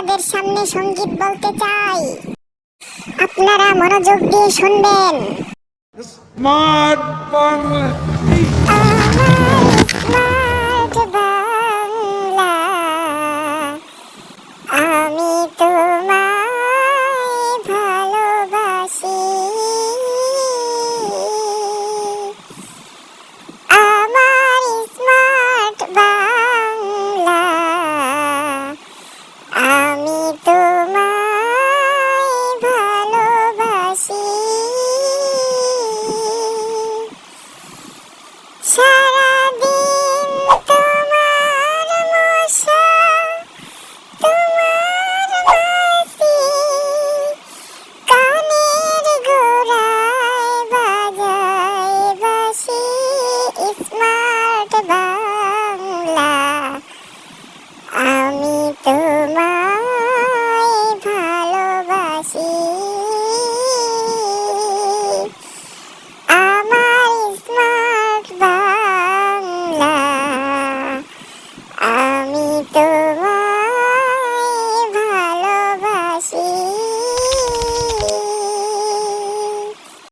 আপনাদের সামনে সংগীত বলতে চাই আপনারা মনোযোগ দিয়ে শুনবেন স্মার্ট Bangla. স্মার্ট বাংলা। আমি তোমায়